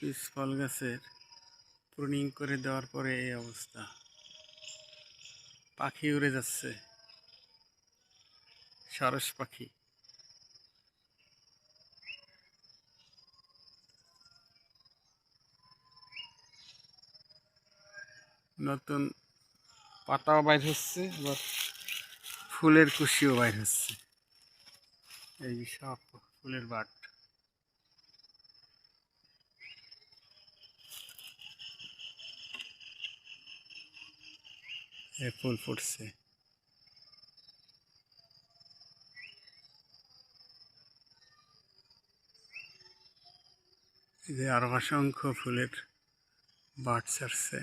Piece ফল গাছের pruning করে দেওয়ার পরে এই অবস্থা। পাখি উড়ে যাচ্ছে। সরস পাখি। নতুন পাতাও বাইর হচ্ছে, আবার ফুলের কুশিও বাইর হচ্ছে। এই সব ফুলের বাট। এ ফুল ফুটছে। যে আরও অসংখ্য ফুলের বাট ছাড়ছে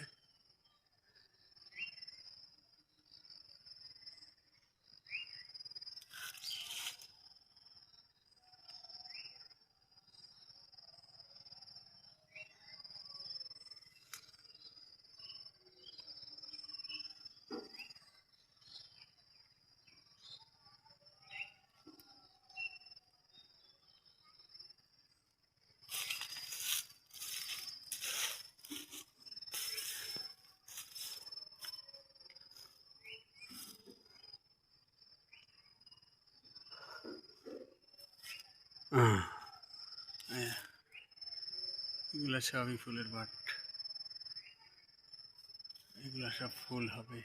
এগুলা সবই ফুলের বাট। এগুলো সব ফুল হবে।